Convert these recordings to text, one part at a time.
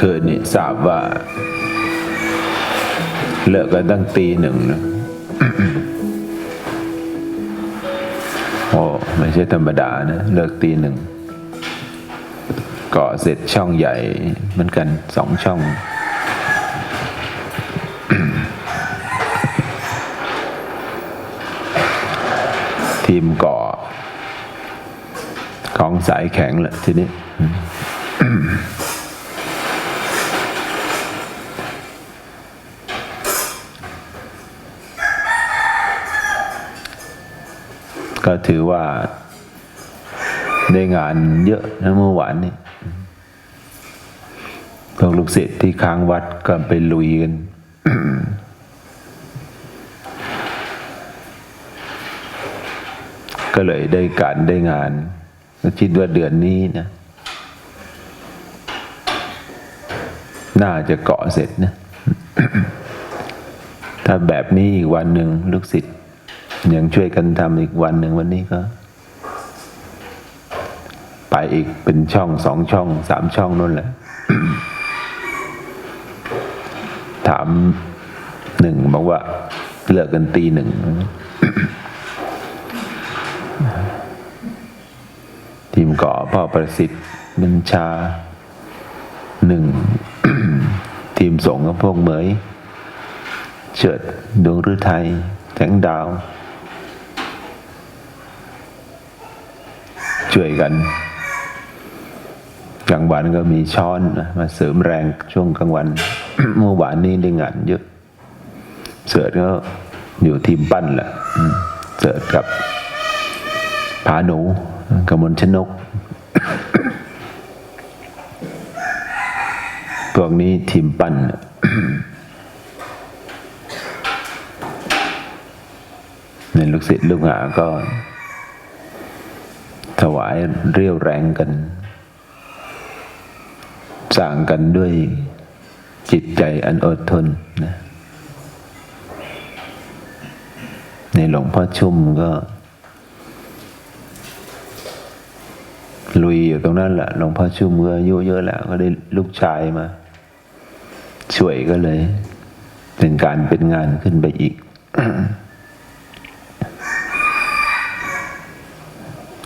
คืนนี้ทราบว่า เลิกกันตั้งตีหนึ่งนะโอ้ไม่ใช่ธรรมดานะ เลิกตีหนึ่งก่อเสร็จช่องใหญ่เหมือนกันสองช่องทีมก่อ ของสายแข็งแหละทีนี้ ก็ถือว่าได้งานเยอะนะเมื่อวานนี้พวกลูกศิษย์ที่ค้างวัดก็ไปลุยกันก็เลยได้การได้งานคิดว่าเดือนนี้นะ น่าจะเกาะเสร็จนะ ถ้าแบบนี้อีกวันหนึ่งลูกศิษย์ ยังช่วยกันทำอีกวันหนึ่งวันนี้ก็ ไปอีกเป็นช่องสองช่องสามช่องนั่นแหละ ถามหนึ่งบอกว่า เลิกกันตีหนึ่งทีมก่อพ่อประสิทธิ์บัญชาหนึ่งทีมส่งกับพวกเหมยเฉิดดวงฤทัยแสงดาว ช่วยกันกลางวันก็มีช้อนนะมาเสริมแรงช่วงกลางวัน เมื่อวานนี้ได้งานเยอะ เสิร์ตก็อยู่ทีมปั้นแหละเสิร์ตกับผาหนูกมลชนกพวกนี้ทีมปั้นน่ะในลูกศิษย์ลูกหาก็ วายเรียวแรงกัน สร้างกันด้วยจิตใจอันอดทนนะในหลวงพ่อชุ่มก็ ลุยอยู่ตรงนั้นแหละหลวงพ่อชุ่มก็อายุเยอะแล้ว ก็ได้ลูกชายมา ช่วยก็เลย เป็นการเป็นงานขึ้นไปอีก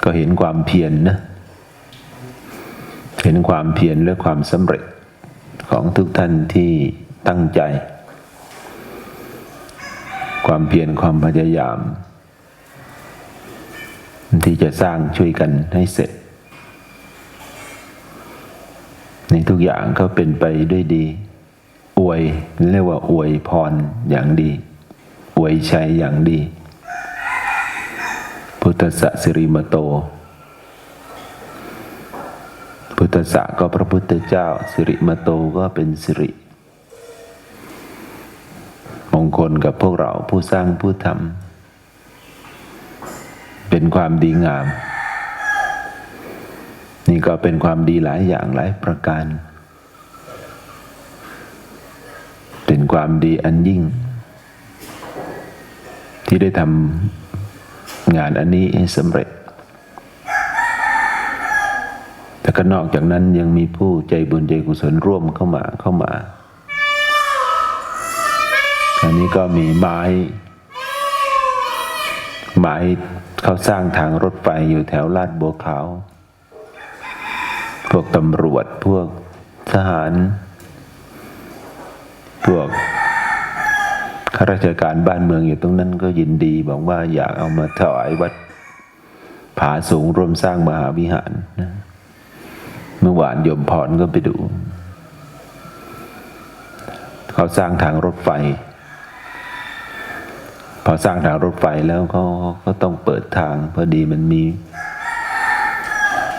ก็เห็นความเพียรนนะ เห็นความเพียรและความสำเร็จของทุกท่านที่ตั้งใจ ความเพียรความพยายาม ที่จะสร้างช่วยกันให้เสร็จ ในทุกอย่างก็เป็นไปด้วยดี อวยเรียกว่าอวยพรอย่างดี อวยชัยอย่างดี พุทธสสิริมโต พุทธะก็พระพุทธเจ้า สิริมโตก็เป็นสิริ มงคลกับพวกเราผู้สร้างผู้ทำเป็นความดีงาม นี่ก็เป็นความดีหลายอย่างหลายประการ เป็นความดีอันยิ่ง ที่ได้ทำ งานอันนี้ให้สำเร็จ แต่ก็นอกจากนั้นยังมีผู้ใจบุญใจกุศลร่วมเข้ามาเข้ามา อันนี้ก็มีไม้ไม้เขาสร้างทางรถไฟอยู่แถวลาดบัวขาว พวกตำรวจพวกทหาร พวก ข้าราชการบ้านเมืองอยู่ตรงนั้นก็ยินดีบอกว่าอยากเอามาถวายวัดผาสูงร่วมสร้างมหาวิหารนะเมื่อวานโยมพรก็ไปดู เขาสร้างทางรถไฟ พอสร้างทางรถไฟแล้วเขาก็ต้องเปิดทาง พอดีมันมี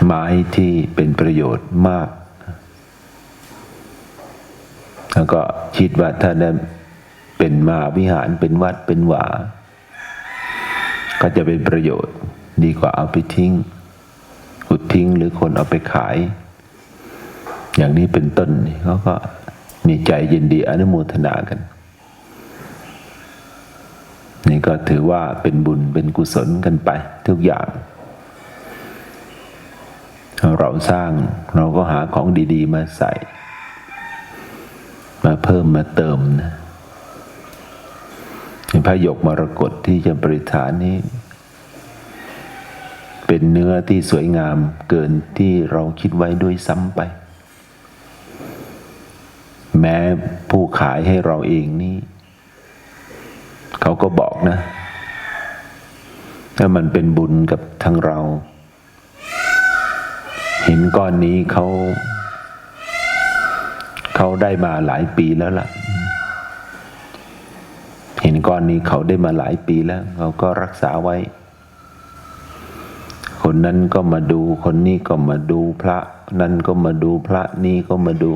ไม้ที่เป็นประโยชน์มาก แล้วก็คิดว่าถ้าได้ เป็นมหาวิหารเป็นวัดเป็นหวาก็จะเป็นประโยชน์ดีกว่าเอาไปทิ้งขุดทิ้งหรือคนเอาไปขาย อย่างนี้เป็นต้นเขาก็มีใจยินดีอนุโมทนากัน นี่ก็ถือว่าเป็นบุญเป็นกุศลกันไป ทุกอย่าง เราสร้างเราก็หาของดี ๆ มาใส่ มาเพิ่มมาเติมนะ พระหยกมรกตที่จะบริฐานนี้ เป็นเนื้อที่สวยงามเกินที่เราคิดไว้ด้วยซ้ำไป แม้ผู้ขายให้เราเองนี่เขาก็บอกนะ ถ้ามันเป็นบุญกับทั้งเราหินก้อนนี้เขา เขาได้มาหลายปีแล้วล่ะ ก้อนนี้เขาได้มาหลายปีแล้ว เขาก็รักษาไว้ คนนั้นก็มาดู คนนี้ก็มาดูพระ นั้นก็มาดูพระนี่ก็มาดู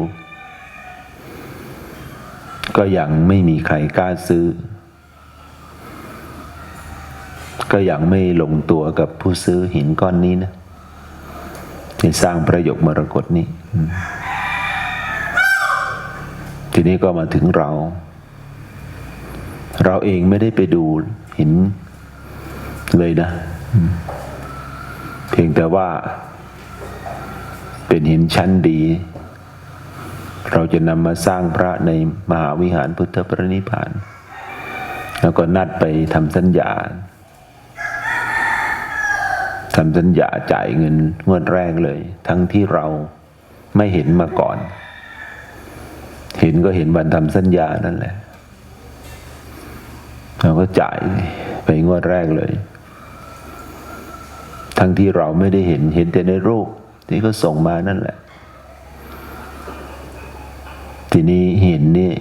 ก็ยังไม่มีใครกล้าซื้อ ก็ยังไม่ลงตัวกับผู้ซื้อหินก้อนนี้นะที่สร้างประโยคมรกตนี้ ทีนี้ก็มาถึงเรา เราเองไม่ได้ไปดูหินเลยนะอืมเพียงแต่ว่า เป็นหินชั้นดี เราจะนำมาสร้างพระในมหาวิหารพุทธปรินิพพาน แล้วก็นัดไปทำสัญญาทำสัญญาจ่ายเงินงวดแรกเลย ทั้งที่เราไม่เห็นมาก่อน เห็นก็เห็นวันทำสัญญานั่นแหละ เราก็จ่ายไปงวดแรกเลย ทั้งที่เราไม่ได้เห็นเห็นแต่ในรูปที่เขาส่งมานั่นแหละ ทีนี้เห็นนี่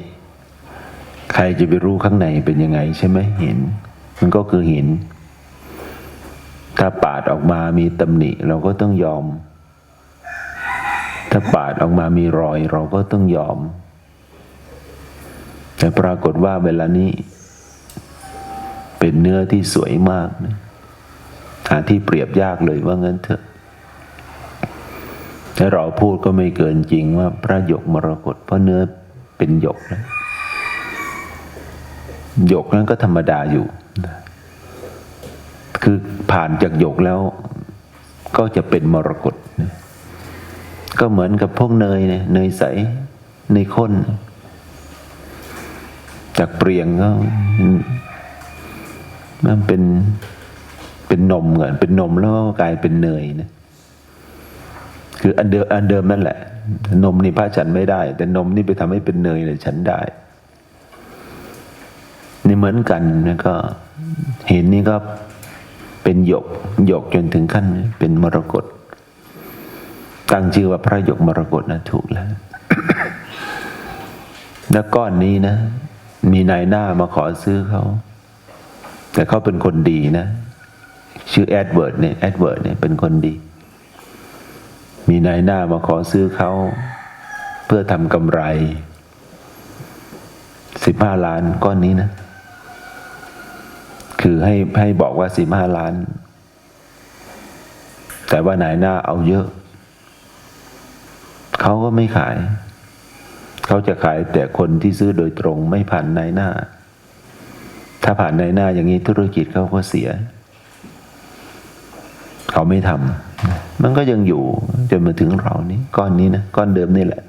ใครจะไปรู้ข้างในเป็นยังไงใช่ไหมเห็น มันก็คือเห็น ถ้าปาดออกมามีตำหนิ เราก็ต้องยอม ถ้าปาดออกมามีรอย เราก็ต้องยอม แต่ปรากฏว่าเวลานี้ เนื้อที่สวยมากนะหาที่เปรียบยากเลยว่างั้นเถอะถ้าเราพูดก็ไม่เกินจริงว่าพระหยกมรกตเพราะเนื้อเป็นหยกนะหยกนั้นก็ธรรมดาอยู่ คือผ่านจากหยกแล้ว ก็จะเป็นมรกตนะก็เหมือนกับพวกเนยเนี่ยเนยใสเนยข้น จากเปรียงก็ มันเป็นเป็นนมก่อนเป็นนมแล้วก็กลายเป็นเนยนะคืออันเดิมอันเดิมนั่นแหละ นมนี่พระฉันไม่ได้ แต่นมนี่ไปทำให้เป็นเนยเลยฉันได้ นี่เหมือนกันนะก็ เห็นนี่ก็เป็นหยกหยกจนถึงขั้น เป็นมรกตตั้งชื่อว่าพระหยกมรกตนะถูกแล้ว แล้วก้อนนี้นะ มีนายหน้ามาขอซื้อเขา แต่เขาเป็นคนดีนะ ชื่อแอดเวิร์ดเนี่ยแอดเวิร์ดเนี่ยเป็นคนดี มีนายหน้ามาขอซื้อเขาเพื่อทำกำไรสิบห้าล้านก้อนนี้นะ คือให้ให้บอกว่าสิบห้าล้าน แต่ว่านายหน้าเอาเยอะ เขาก็ไม่ขาย เขาจะขายแต่คนที่ซื้อโดยตรงไม่ผ่านนายหน้า ถ้าผ่านในหน้าอย่างนี้ธุรกิจเขาก็เสีย เขาไม่ทำมันก็ยังอยู่จนมาถึงเรานี้ก้อนนี้นะก้อนเดิมนี่แหละ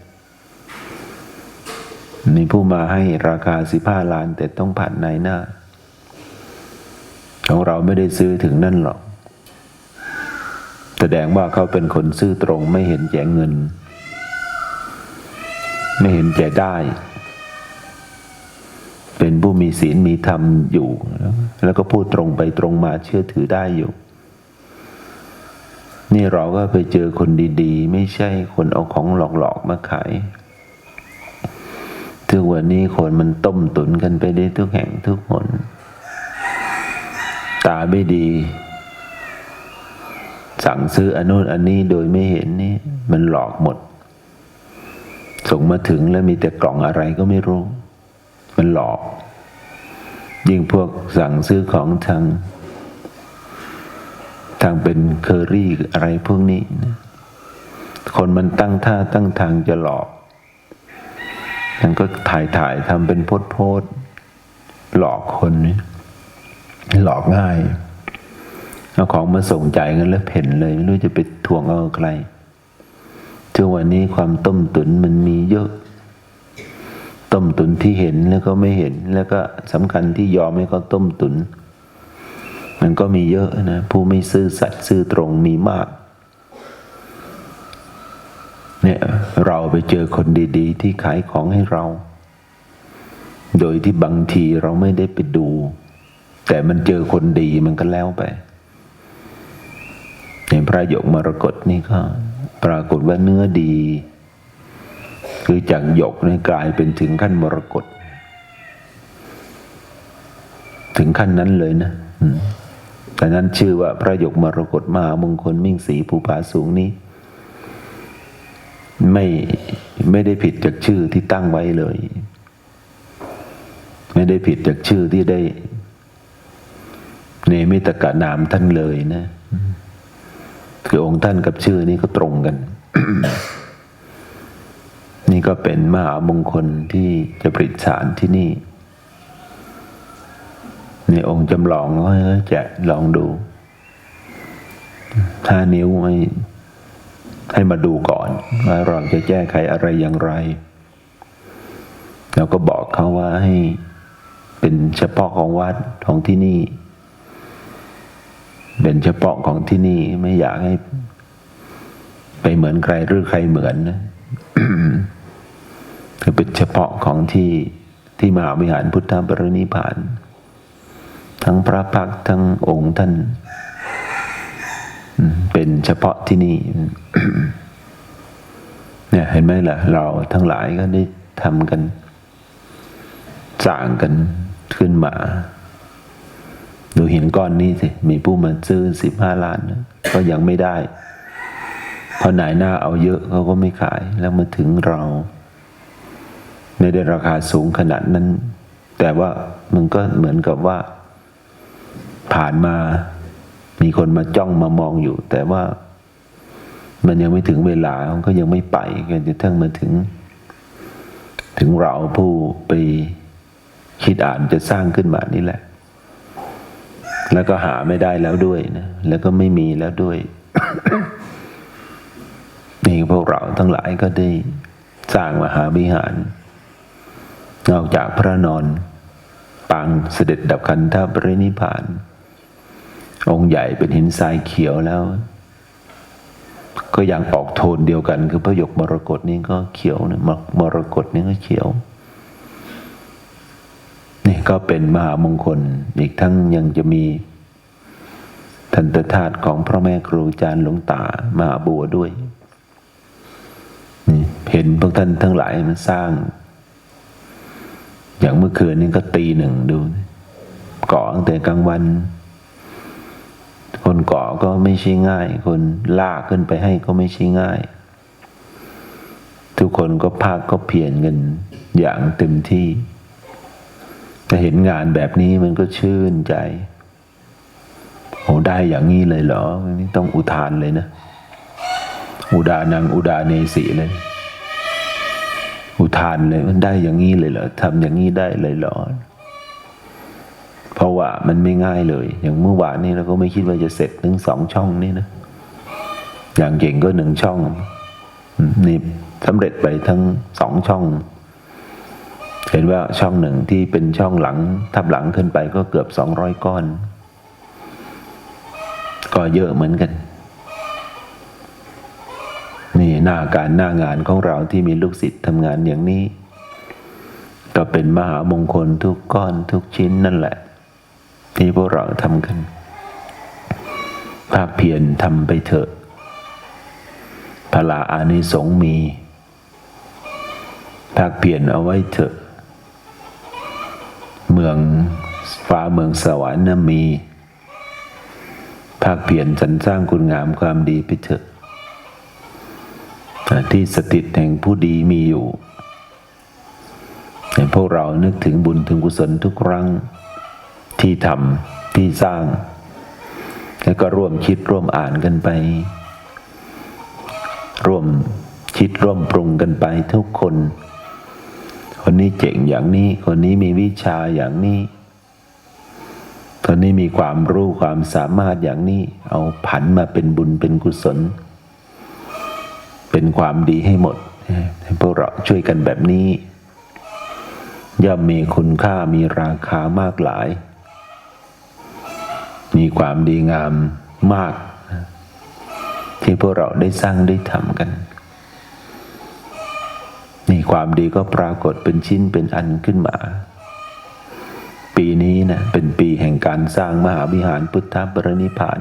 มีผู้มาให้ราคาสิบห้าล้าน แต่ต้องผ่านในหน้า ของเราไม่ได้ซื้อถึงนั่นหรอกแสดงว่าเขาเป็นคนซื่อตรงไม่เห็นแจกเงิน ไม่เห็นแจได้ เป็นผู้มีศีลมีธรรมอยู่ แล้วก็พูดตรงไปตรงมาเชื่อถือได้อยู่ นี่เราก็ไปเจอคนดีๆ ไม่ใช่คนเอาของหลอกๆมาขายถึงวันนี้คนมันต้มตุนกันไปได้ทุกแห่งทุกหน ตาไม่ดี สั่งซื้ออันโน้นอันนี้โดยไม่เห็นนี่ มันหลอกหมด ส่งมาถึงแล้วมีแต่กล่องอะไรก็ไม่รู้ มันหลอก ยิ่งพวกสั่งซื้อของทางทางเป็นเคอรี่อะไรพวกนี้นะคนมันตั้งท่าตั้งทางจะหลอกมันก็ถ่ายถ่ายทำเป็นโพดโพดหลอกคนนี่หลอกง่าย เอาของมาส่งจ่ายเงินแล้วเพ่นเลยไม่รู้จะไปทวงเอาใครจนวันนี้ความต้มตุ๋นมันมีเยอะ ต้มตุนที่เห็นแล้วก็ไม่เห็น แล้วก็สำคัญที่ยอมให้เขาต้มตุน มันก็มีเยอะนะผู้ไม่ซื่อสัตย์ซื่อตรงมีมากเนี่ยเราไปเจอคนดี ๆ ที่ขายของให้เรา โดยที่บางทีเราไม่ได้ไปดู แต่มันเจอคนดีมันก็แล้วไปอย่างพระยกมรกตนี่ก็ ปรากฏว่าเนื้อดี คือจากหยกนี่กลายเป็นถึงขั้นมรกตถึงขั้นนั้นเลยนะแต่นั้นชื่อว่าพระหยกมรกตมหามงคลมิ่งสีภูผาสูงนี้ ไม่ไม่ได้ผิดจากชื่อที่ตั้งไว้เลย ไม่ได้ผิดจากชื่อที่ได้เนมิตกะนามท่านเลยนะ คือองค์ท่านกับชื่อนี้ก็ตรงกัน นี่ก็เป็นมหามงคลที่จะปริศานที่นี่ ในองค์จำลองก็จะลองดูห้านิ้วให้ให้มาดูก่อน ว่าเราจะแก้ไขอะไรอย่างไร แล้วก็บอกเขาว่าให้เป็นเฉพาะของวัดของที่นี่ เป็นเฉพาะของที่นี่ไม่อยากให้ ไปเหมือนใครหรือใครเหมือนนะ คือเป็นเฉพาะของที่ที่มหาวิหารพุทธปรินิพาน ทั้งพระพักทั้งองค์ท่าน เป็นเฉพาะที่นี่เนี่ยเห็นไหมล่ะ เราทั้งหลายก็ได้ทำกันสร้างกันขึ้นมา ดูหินก้อนนี้สิ มีผู้มาซื้อสิบห้าล้าน ก็ยังไม่ได้เพราะนายหน้าเอาเยอะเขาก็ไม่ขายแล้วมาถึงเรา ไม่ได้ราคาสูงขนาดนั้น แต่ว่ามันก็เหมือนกับว่า ผ่านมามีคนมาจ้องมามองอยู่ แต่ว่ามันยังไม่ถึงเวลามันก็ยังไม่ไปกันจะทั้งมาถึง ถึงเราผู้ไปคิดอ่านจะสร้างขึ้นมานี่แหละ แล้วก็หาไม่ได้แล้วด้วยนะ แล้วก็ไม่มีแล้วด้วยนี่พวกเราทั้งหลายก็ได้สร้างมหาวิหาร นอกจากพระนอนปางเสด็จดับขันธปรินิพาน องค์ใหญ่เป็นหินทรายเขียวแล้ว ก็ยังออกโทนเดียวกัน คือพระยกมรกตนี่ก็เขียวนะมรมรกตนี่ก็เขียว นี่ก็เป็นมหามงคลอีกทั้งยังจะมีทันตธาตุของพระแม่ครูอาจารย์หลวงตามหาบัวด้วยนี่เห็นพวกท่านทั้งหลายมันสร้าง อย่างเมื่อคืนนี้ก็ตีหนึ่งดูก่อตั้งแต่กลางวัน คนก่อก็ไม่ใช่ง่าย คนลากขึ้นไปให้ก็ไม่ใช่ง่าย ทุกคนก็ภาคก็เพียรกันอย่างเต็มที่แต่เห็นงานแบบนี้มันก็ชื่นใจโอ้ได้อย่างนี้เลยเหรอนี่ต้องอุทานเลยนะ อุดานังอุดาเนสีเลย อุทานเลยมันได้อย่างนี้เลยเหรอทำอย่างนี้ได้เลยเหรอเพราะว่ามันไม่ง่ายเลย อย่างเมื่อวานนี้เราก็ไม่คิดว่าจะเสร็จถึงสองช่องนี่นะอย่างเก่งก็หนึ่งช่องนี่สำเร็จไปทั้งสองช่อง เห็นว่าช่องหนึ่งที่เป็นช่องหลังทับหลังขึ้นไปก็เกือบสองร้อยก้อน ก็เยอะเหมือนกัน หน้าการหน้างานของเราที่มีลูกศิษย์ทำงานอย่างนี้ ก็เป็นมหามงคลทุกก้อนทุกชิ้นนั่นแหละ ที่พวกเราทำกัน ภาคเพียรทำไปเถอะพลาอานิสงมี ภาคเพียรเอาไว้เถอะ เมืองฟ้าเมืองสวรรค์นมี ภาคเพียรสรรสร้างคุณงามความดีไปเถอะ ที่สถิตแห่งผู้ดีมีอยู่ให้พวกเรานึกถึงบุญถึงกุศลทุกครั้งที่ทำที่สร้าง แล้วก็ร่วมคิดร่วมอ่านกันไป ร่วมคิดร่วมปรุงกันไปทุกคน คนนี้เจ๋งอย่างนี้ คนนี้มีวิชาอย่างนี้คนนี้มีความรู้ความสามารถอย่างนี้ เอาผันมาเป็นบุญเป็นกุศล เป็นความดีให้หมดให้พวกเราช่วยกันแบบนี้ ย่อมมีคุณค่ามีราคามากหลาย มีความดีงามมาก ที่พวกเราได้สร้างได้ทำกันนี่ความดีก็ปรากฏเป็นชิ้นเป็นอันขึ้นมา ปีนี้นะเป็นปีแห่งการสร้างมหาวิหารพุทธปรินิพพาน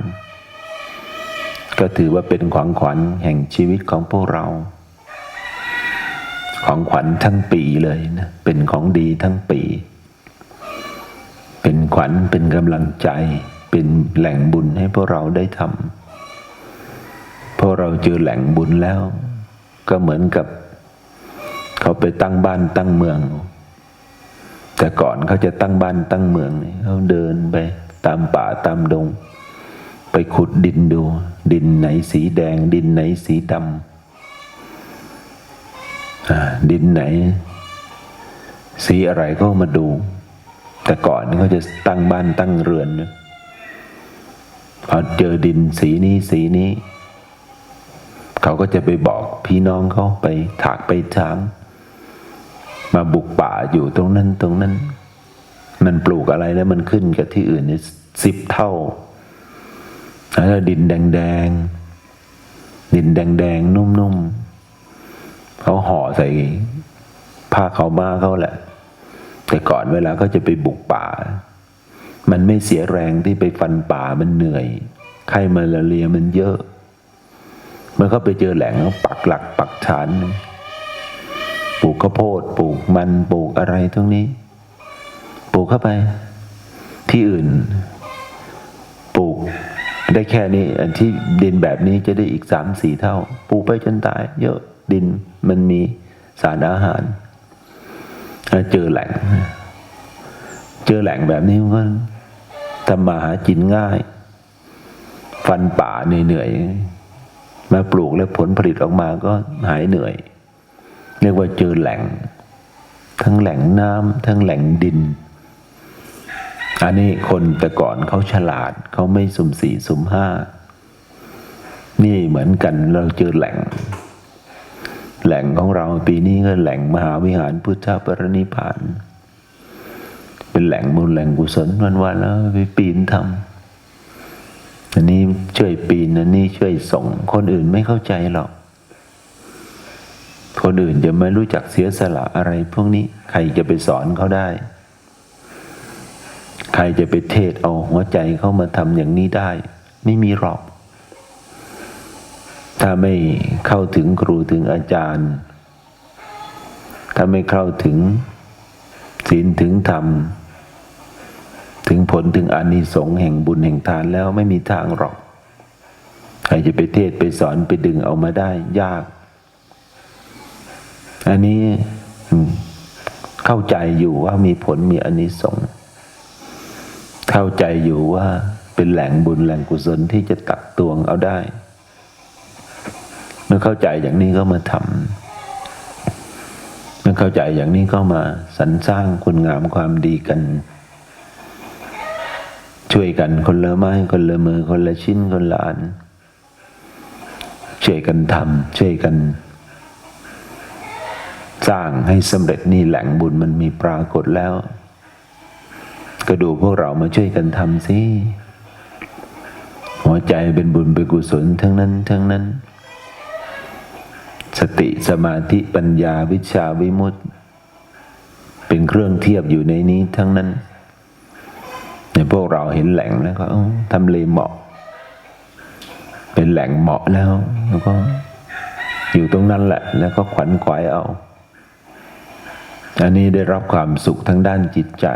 ก็ถือว่าเป็นของขวัญแห่งชีวิตของพวกเรา ของขวัญทั้งปีเลยนะเป็นของดีทั้งปี เป็นขวัญเป็นกำลังใจ เป็นแหล่งบุญให้พวกเราได้ทำพวกเราเจอแหล่งบุญแล้ว ก็เหมือนกับ เขาไปตั้งบ้านตั้งเมือง แต่ก่อนเขาจะตั้งบ้านตั้งเมืองเนี่ยเขาเดินไปตามป่าตามดง ไปขุดดินดู ดินไหนสีแดง ดินไหนสีดำดินไหน สีอะไรก็มาดู แต่ก่อนเขาจะตั้งบ้านตั้งเรือนเนี่ยพอเจอดินสีนี้สีนี้ เขาก็จะไปบอกพี่น้องเขาไปถากไปถาง มาบุกป่าอยู่ตรงนั้นตรงนั้น มันปลูกอะไรแล้วมันขึ้นกับที่อื่นนี่สิบเท่า แล้วดินแดงๆ ดินแดงๆ นุ่มๆเขาห่อใส่ผ้าเขาวมาเขาแหละ แต่ก่อนเวลาเขาจะไปบุกป่า มันไม่เสียแรงที่ไปฟันป่ามันเหนื่อย ไข้มาลาเรียมันเยอะเมื่อเขาไปเจอแหล่งเขาปักหลักปักฐานปลูกข้าวโพดปลูกมันปลูกอะไรตรงนี้ ปลูกเข้าไป ที่อื่น ปลูก ได้แค่นี้อันที่ดินแบบนี้จะได้อีกสามสี่เท่า ปลูกไปจนตาย เยอะดินมันมีสารอาหารถ้าเจอแหล่ง เจอแหล่งแบบนี้มันก็ทำมาหากินง่าย ฟันป่าเหนื่อยๆมาปลูกแล้วผลผลิตออกมาก็หายเหนื่อย เรียกว่าเจอแหล่ง ทั้งแหล่งน้ำทั้งแหล่งดิน อันนี้คนแต่ก่อนเขาฉลาดเขาไม่สุ่มสี่สุ่มห้า นี่เหมือนกันเราเจอแหล่ง แหล่งของเราปีนี้ก็แหล่งมหาวิหารพุทธปรินิพาน เป็นแหล่งบุญแหล่งกุศลวันๆแล้วไปปีนทำอันนี้ช่วยปีนอันนี้ช่วยส่ง คนอื่นไม่เข้าใจหรอกคนอื่นจะไม่รู้จักเสียสละอะไรพวกนี้ใครจะไปสอนเขาได้ ใครจะไปเทศเอาหัวใจเข้ามาทำอย่างนี้ได้ ไม่มีหรอก ถ้าไม่เข้าถึงครูถึงอาจารย์ ถ้าไม่เข้าถึงศีลถึงธรรม ถึงผลถึงอานิสงส์แห่งบุญแห่งทานแล้วไม่มีทางหรอก ใครจะไปเทศไปสอนไปดึงเอามาได้ยาก อันนี้เข้าใจอยู่ว่ามีผลมีอานิสงส์ เข้าใจอยู่ว่าเป็นแหล่งบุญแหล่งกุศลที่จะตักตวงเอาได้ เมื่อเข้าใจอย่างนี้ก็มาทำเมื่อเข้าใจอย่างนี้ก็มาสรรสร้างคุณงามความดีกัน ช่วยกันคนละไม้คนละมือคนละชิ้นคนละอันช่วยกันทำช่วยกัน สร้างให้สำเร็จนี่แหล่งบุญมันมีปรากฏแล้ว ก็ดูพวกเรามาช่วยกันทำสิหัวใจเป็นบุญเป็นกุศลทั้งนั้น ทั้งนั้น สติสมาธิปัญญาวิชาวิมุตติเป็นเครื่องเทียบอยู่ในนี้ทั้งนั้นในพวกเราเห็นแหล่งแล้วก็ทำเลเหมาะ เป็นแหล่งเหมาะแล้ว แล้วก็อยู่ตรงนั้นแหละ แล้วก็ขวัญขวายเอา อันนี้ได้รับความสุขทั้งด้านจิตใจ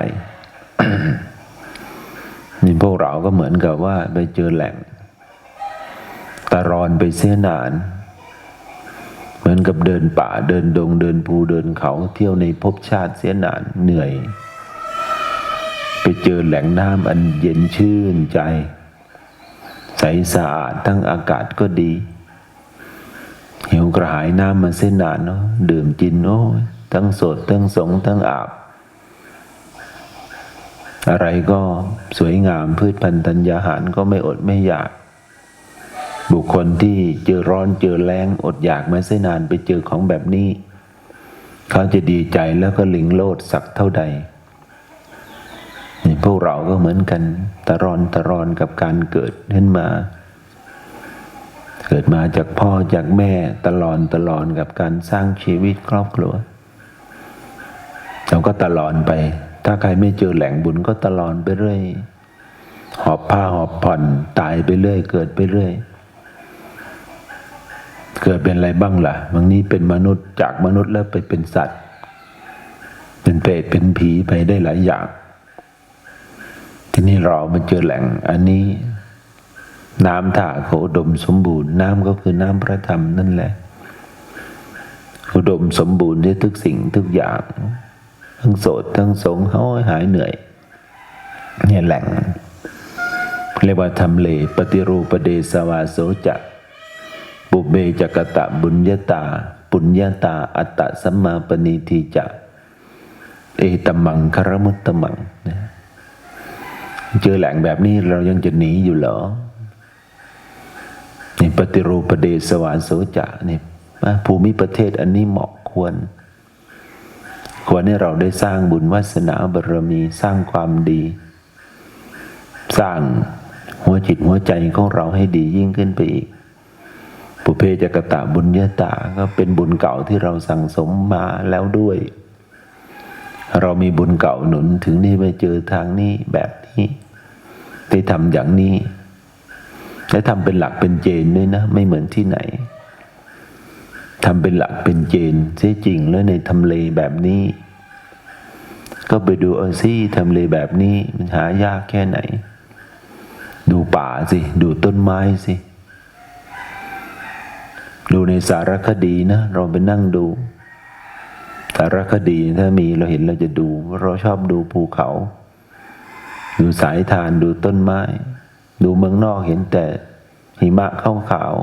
นี่พวกเราก็เหมือนกับว่าไปเจอแหล่งตารอนไปเสียนาน เหมือนกับเดินป่าเดินดง เดินภูเดินเขาเที่ยวในภพชาติเสียนานเหนื่อย ไปเจอแหล่งน้ำอันเย็นชื่นใจ ใสสะอาดทั้งอากาศก็ดีหิวกระหายน้ำมาเส้นนานเนาะดื่มกินโอ้ทั้งสดทั้งสงทั้งอาบ อะไรก็สวยงามพืชพันธุ์ธัญญาหารก็ไม่อดไม่อยาก บุคคลที่เจอร้อนเจอแรงอดอยากมาเส้นานไปเจอของแบบนี้ เขาจะดีใจแล้วก็ลิงโลดสักเท่าใดพวกเราก็เหมือนกันตะรอนตะรอนกับการเกิดขึ้นมา เกิดมาจากพ่อจากแม่ตลอดตลอดกับการสร้างชีวิตครอบครัวเราก็ตลอดไป ถ้าใครไม่เจอแหล่งบุญก็ตลอดไปเรื่อย หอบผ้าหอบผ่อนตายไปเรื่อย เกิดไปเรื่อย เกิดเป็นอะไรบ้างล่ะบางนี้เป็นมนุษย์จากมนุษย์แล้วไปเป็นสัตว์ เป็นเปรตเป็นผีไปได้หลายอย่าง ทีนี้เรามาเจอแหล่ง อันนี้น้ำถ่าเขาอุดมสมบูรณ์ น้ำก็คือน้ำพระธรรมนั่นแหละอุดมสมบูรณ์ด้วยทุกสิ่งทุกอย่าง ทั้งโสดทั้งสงห้อยหายเหนื่อย เนี่ยแหล่ง เรียกว่าทำเล ปฏิรูปเดสวาโสจะปุเบจักตะบุญญาตา ปุญญาตา อัตตะสัมมาปณิทิจะเอตมังคารมุตตมังนะเจอแหล่งแบบนี้เรายังจะหนีอยู่เหรอนี่ปฏิรูปเดสวาโสจะนี่ภูมิประเทศอันนี้เหมาะควร ควรให้เราได้สร้างบุญวาสนาบารมีสร้างความดี สร้างหัวจิตหัวใจของเราให้ดียิ่งขึ้นไปอีก ปุเพจกตะบุญญาตาก็เป็นบุญเก่าที่เราสั่งสมมาแล้วด้วย เรามีบุญเก่าหนุนถึงนี่ไปเจอทางนี้แบบนี้ได้ทำอย่างนี้และทำเป็นหลักเป็นเจนด้วยนะ ไม่เหมือนที่ไหน ทำเป็นหลักเป็นเจนเสียจริงแล้วในทำเลแบบนี้ ก็ไปดูเอาซิทำเลแบบนี้มันหายากแค่ไหน ดูป่าสิ ดูต้นไม้สิ ดูในสารคดีนะ เราไปนั่งดู สารคดีถ้ามีเราเห็นเราจะดู เราชอบดูภูเขา ดูสายทานดูต้นไม้ ดูเมืองนอกเห็นแต่หิมะขาวขาว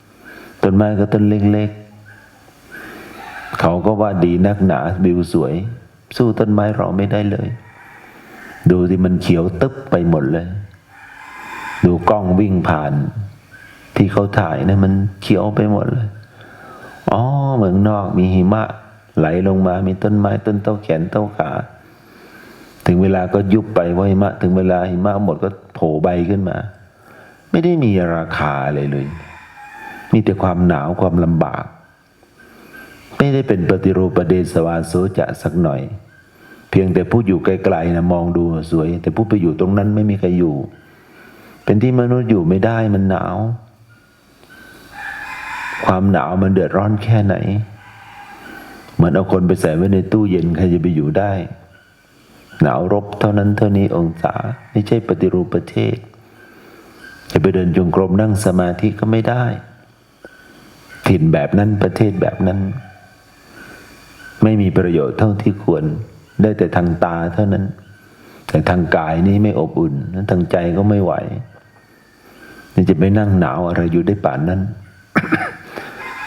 ๆต้นไม้ก็ต้นเล็กๆ เขาก็ว่าดีนักหนาวิวสวย สู้ต้นไม้เราไม่ได้เลย ดูที่มันเขียวตึ๊บไปหมดเลย ดูกล้องวิ่งผ่าน ที่เขาถ่ายนะมันเขียวไปหมดเลยอ๋อเมืองนอกมีหิมะ ไหลลงมามีต้นไม้ต้นเต้าแขนเต้าขา ถึงเวลาก็ยุบไปว่าหิมะ ถึงเวลาหิมะหมดก็โผล่ใบขึ้นมา ไม่ได้มีราคาอะไรเลย มีแต่ความหนาวความลำบาก ไม่ได้เป็นปฏิรูปประเดสวาโสจะสักหน่อย เพียงแต่ผู้อยู่ไกลๆนะมองดูสวย แต่ผู้ไปอยู่ตรงนั้นไม่มีใครอยู่ เป็นที่มนุษย์อยู่ไม่ได้มันหนาว ความหนาวมันเดือดร้อนแค่ไหน เหมือนเอาคนไปใส่ไว้ในตู้เย็นใครจะไปอยู่ได้ หนาวรบเท่านั้นเท่านี้องศาไม่ใช่ปฏิรูปประเทศ จะไปเดินจงกรมนั่งสมาธิก็ไม่ได้ ถิ่นแบบนั้นประเทศแบบนั้น ไม่มีประโยชน์เท่าที่ควร ได้แต่ทางตาเท่านั้น แต่ทางกายนี่ไม่อบอุ่นทางใจก็ไม่ไหวนี่จะไปนั่งหนาวอะไรอยู่ได้ป่านนั้น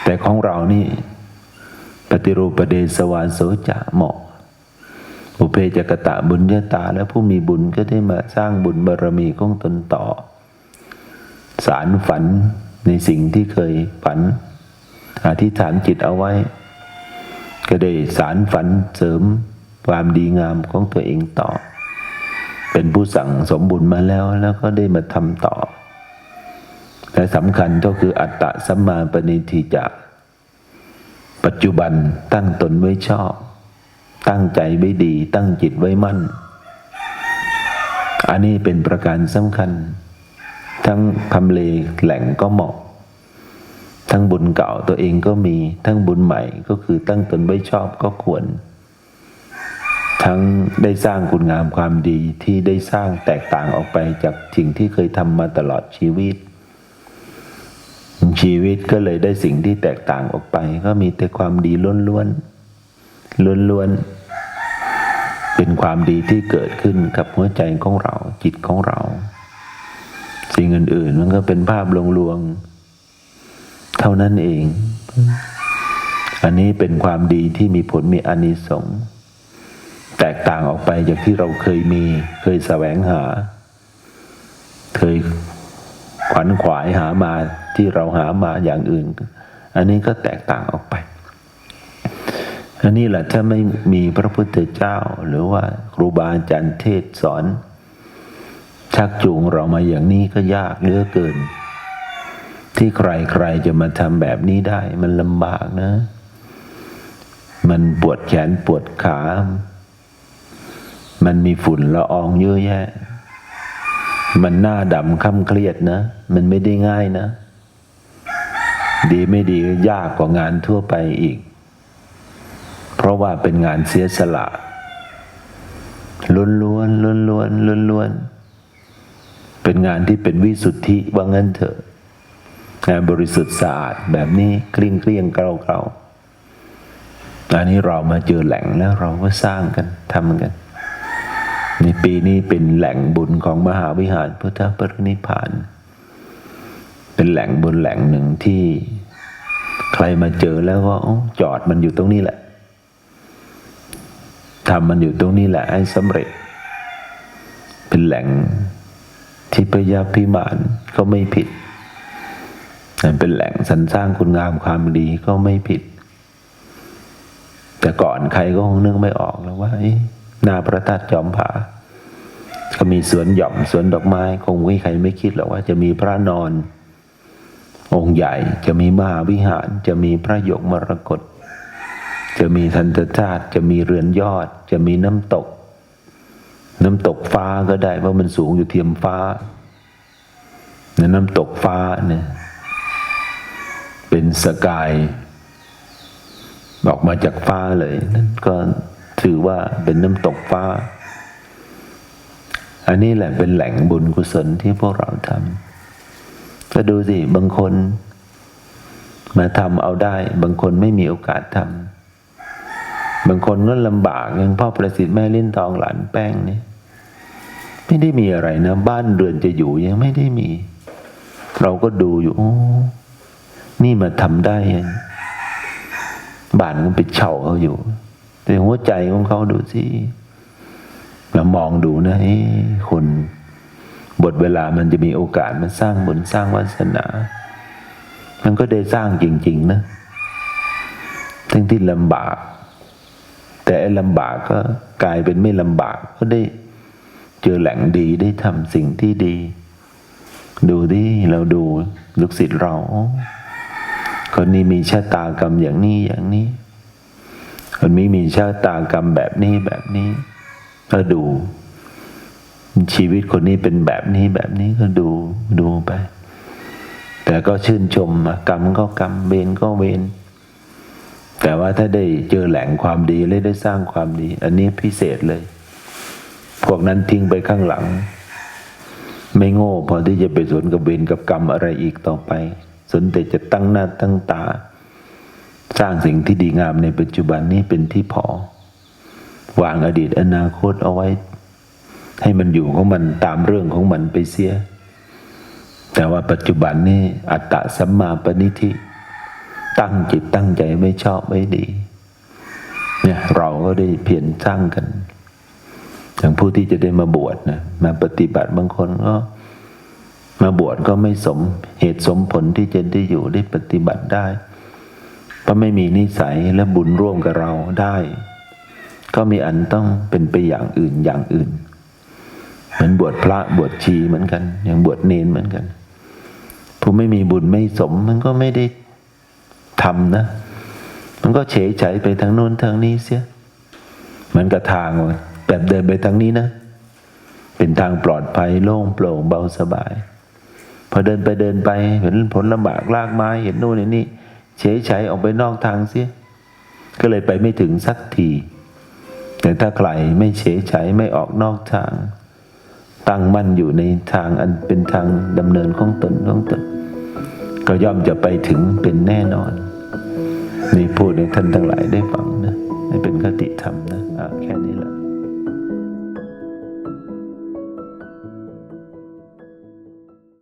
แต่ของเรานี่ ปฏิรูประเดสวาโสจะเหมาะอุเพจกตะบุญญาตาและผู้มีบุญก็ได้มาสร้างบุญบารมีของตนต่อ สารฝันในสิ่งที่เคยฝัน อธิษฐานจิตเอาไว้ ก็ได้สารฝันเสริมความดีงามของตัวเองต่อ เป็นผู้สั่งสมบุญมาแล้วแล้วก็ได้มาทำต่อ และสำคัญก็คืออัตตะสัมมาปณิทิจะ ปัจจุบันตั้งตนไว้ชอบ ตั้งใจไว้ดี ตั้งจิตไว้มั่น อันนี้เป็นประการสำคัญ ทั้งทำเลแหล่งก็เหมาะ ทั้งบุญเก่าตัวเองก็มีทั้งบุญใหม่ก็คือตั้งตนไว้ชอบก็ควร ทั้งได้สร้างคุณงามความดีที่ได้สร้างแตกต่างออกไปจากสิ่งที่เคยทำมาตลอดชีวิต ชีวิตก็เลยได้สิ่งที่แตกต่างออกไป ก็มีแต่ความดีล้วนๆล้วนๆเป็นความดีที่เกิดขึ้นกับหัวใจของเราจิตของเรา สิ่งอื่นๆมันก็เป็นภาพลวงๆ เท่านั้นเอง อันนี้เป็นความดีที่มีผลมีอานิสงส์แตกต่างออกไปจากที่เราเคยมี เคยแสวงหา เคยขวัญขวายหามาที่เราหามาอย่างอื่น อันนี้ก็แตกต่างออกไป อันนี้แหละถ้าไม่มีพระพุทธเจ้า หรือว่าครูบาอาจารย์เทศสอน ชักจูงเรามาอย่างนี้ก็ยากเหลือเกิน ที่ใครๆจะมาทำแบบนี้ได้ มันลำบากนะ มันปวดแขนปวดขา มันมีฝุ่นละอองเยอะแยะ มันหน้าดำค่ำเครียดนะ มันไม่ได้ง่ายนะ ดีไม่ดียากกว่างานทั่วไปอีก เพราะว่าเป็นงานเสียสละล้วนล้วนล้วนล้วนล้วนล้วนเป็นงานที่เป็นวิสุทธิว่างั้นเถอะ บริสุทธิ์สะอาดแบบนี้เกลี้ยงเกลี้ยงเกลาเกลาอันนี้เรามาเจอแหล่งแล้วเราก็สร้างกันทำกันในปีนี้เป็นแหล่งบุญของมหาวิหารพุทธปรินิพาน เป็นแหล่งบุญแหล่งหนึ่งที่ใครมาเจอแล้วก็อจอดมันอยู่ตรงนี้แหละทำมันอยู่ตรงนี้แหละให้สำเร็จ เป็นแหล่งที่พยาพิมานก็ไม่ผิด เป็นแหล่งสรรสร้างคุณงามความดีก็ไม่ผิด แต่ก่อนใครก็คงนึกไม่ออกแล้วว่าเอ๊ะหนาพระธาตุจอมผาก็มีสวนหย่อมสวนดอกไม้ คงไม่ใครไม่คิดหรอกว่าจะมีพระนอน องค์ใหญ่จะมีมหาวิหาร จะมีพระยกมรกตจะมีทันตชาติจะมีเรือนยอด จะมีน้ำตก น้ำตกฟ้าก็ได้เพราะมันสูงอยู่เทียมฟ้าน้ำตกฟ้าเนี่ย เป็นสกายออกมาจากฟ้าเลย นั่นก็ถือว่าเป็นน้ำตกฟ้า อันนี้แหละเป็นแหล่งบุญกุศลที่พวกเราทำก็ดูสิ บางคน มาทำเอาได้ บางคนไม่มีโอกาสทำบางคนก็ลำบากอย่างพ่อประสิทธิ์แม่ลิ้นทองหลานแป้งนี่ไม่ได้มีอะไรนะ บ้านเรือนจะอยู่ยังไม่ได้มี เราก็ดูอยู่ นี่มาทำได้ยังบานก็ไปเช่าเขาอยู่ แต่หัวใจของเขาดูสิเรามองดูนะเอ้คนบทเวลามันจะมีโอกาสมาสร้างบุญสร้างวาสนา มันก็ได้สร้างจริง ๆ นะทั้งที่ลำบาก แต่ไอ้ลำบากก็กลายเป็นไม่ลำบากก็ได้เจอแหล่งดีได้ทำสิ่งที่ดี ดูดิเราดูลูกศิษย์เรา คนนี้มีชะตากรรมอย่างนี้อย่างนี้ คนนี้มีชะตากรรมแบบนี้แบบนี้ก็ดู ชีวิตคนนี้เป็นแบบนี้แบบนี้ก็ดูดูไป แต่ก็ชื่นชมอะกรรมก็กรรมเวรก็เวรแต่ว่าถ้าได้เจอแหล่งความดีและได้สร้างความดี อันนี้พิเศษเลย พวกนั้นทิ้งไปข้างหลัง ไม่โง่พอที่จะไปสวนกับเวรกับกรรมอะไรอีกต่อไป สนแต่จะตั้งหน้าตั้งตา สร้างสิ่งที่ดีงามในปัจจุบันนี้เป็นที่พอ วางอดีตอนาคตเอาไว้ ให้มันอยู่ของมันตามเรื่องของมันไปเสีย แต่ว่าปัจจุบันนี้อัตตะสัมมาปณิธิ ตั้งจิตตั้งใจไม่ชอบไม่ดีเนี่ยเราก็ได้เพียรสร้างกันอย่างผู้ที่จะได้มาบวชนะมาปฏิบัติบางคนก็ มาบวชก็ไม่สมเหตุสมผลที่จะได้อยู่ได้ปฏิบัติได้ เพราะไม่มีนิสัยและบุญร่วมกับเราได้ ก็มีอันต้องเป็นไปอย่างอื่นอย่างอื่น เหมือนบวชพระบวชชีเหมือนกัน อย่างบวชเนนเหมือนกัน ผู้ไม่มีบุญไม่สมมันก็ไม่ได้ทำนะ มันก็เฉยเฉยไปทางโน้นทางนี้เสียเหมือนกับทางแบบเดินไปทางนี้นะเป็นทางปลอดภัยโล่งโปร่งเบาสบาย พอเดินไปเดินไป เห็นผลลำบากลากไม้เห็นโน่นเห็นนี่เฉยเฉยออกไปนอกทางเสีย ก็เลยไปไม่ถึงสักที แต่ถ้าใครไม่เฉยเฉยไม่ออกนอกทาง ตั้งมั่นอยู่ในทางอันเป็นทางดำเนินของตนของตน ก็ย่อมจะไปถึงเป็นแน่นอน นี่พูดให้ท่านทั้งหลายได้ฟังนะให้เป็นคติธรรมนะ